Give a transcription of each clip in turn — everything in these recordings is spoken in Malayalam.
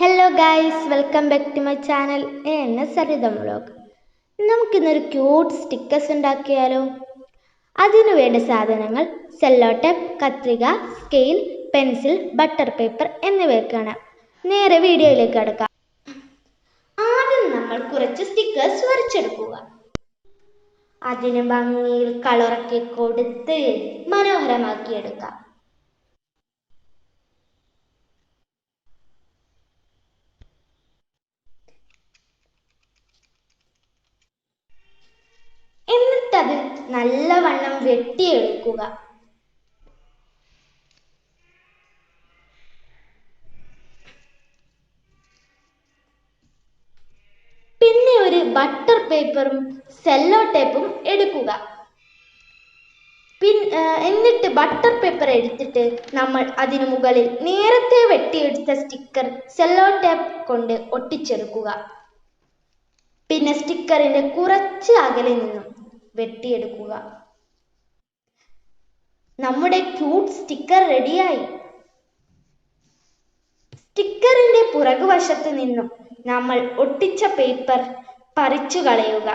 Hello guys welcome back to my channel എന്ന സരിതം വ്ളോഗ് നമുക്കിന്നൊരു ക്യൂട്ട് സ്റ്റിക്കേഴ്സ് ഉണ്ടാക്കിയാലോ? അതിനു വേണ്ട സാധനങ്ങൾ സെല്ലോ ടേപ്പ് കത്രിക സ്കെയിൽ പെൻസിൽ ബട്ടർ പേപ്പർ എന്നിവയൊക്കെയാണ്. നേരെ വീഡിയോയിലേക്ക് കടക്കാം. ആദ്യം നമ്മൾ കുറച്ച് സ്റ്റിക്കേഴ്സ് വരച്ചെടുക്കുക. അതിന് ഭംഗിയിൽ കളറൊക്കെ കൊടുത്ത് മനോഹരമാക്കിയെടുക്കാം. നല്ലവണ്ണം വെട്ടിയെടുക്കുക. പിന്നെ ഒരു ബട്ടർ പേപ്പറും സെല്ലോ ടേപ്പും എടുക്കുക. പിൻ എന്നിട്ട് ബട്ടർ പേപ്പർ എടുത്തിട്ട് നമ്മൾ അതിനു മുകളിൽ നേരത്തെ വെട്ടിയെടുത്ത സ്റ്റിക്കർ സെല്ലോ ടേപ്പ് കൊണ്ട് ഒട്ടിച്ചെടുക്കുക. പിന്നെ സ്റ്റിക്കറിന്റെ കുറച്ച് അകലെ നിന്നും വെട്ടിയെടുക്കുക. നമ്മുടെ ക്യൂട്ട് സ്റ്റിക്കർ റെഡിയായി സ്റ്റിക്കറിന്റെ പുറകുവശത്ത് നിന്നും നമ്മൾ ഒട്ടിച്ച പേപ്പർ പറിച്ചു കളയുക.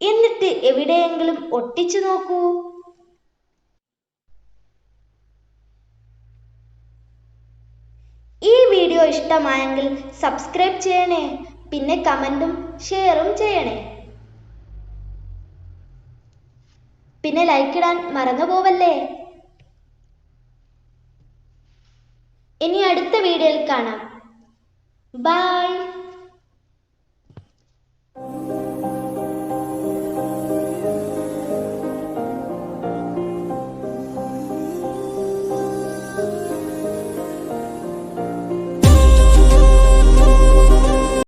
എന്നിട്ട് എവിടെയെങ്കിലും ഒട്ടിച്ചു നോക്കൂ. ഈ വീഡിയോ ഇഷ്ടമായെങ്കിൽ സബ്സ്ക്രൈബ് ചെയ്യണേ. പിന്നെ കമന്റും ഷെയറും ചെയ്യണേ. പിന്നെ ലൈക്ക് ഇടാൻ മറന്നു പോവല്ലേ ഇനി അടുത്ത വീഡിയോയിൽ കാണാം. ബൈ.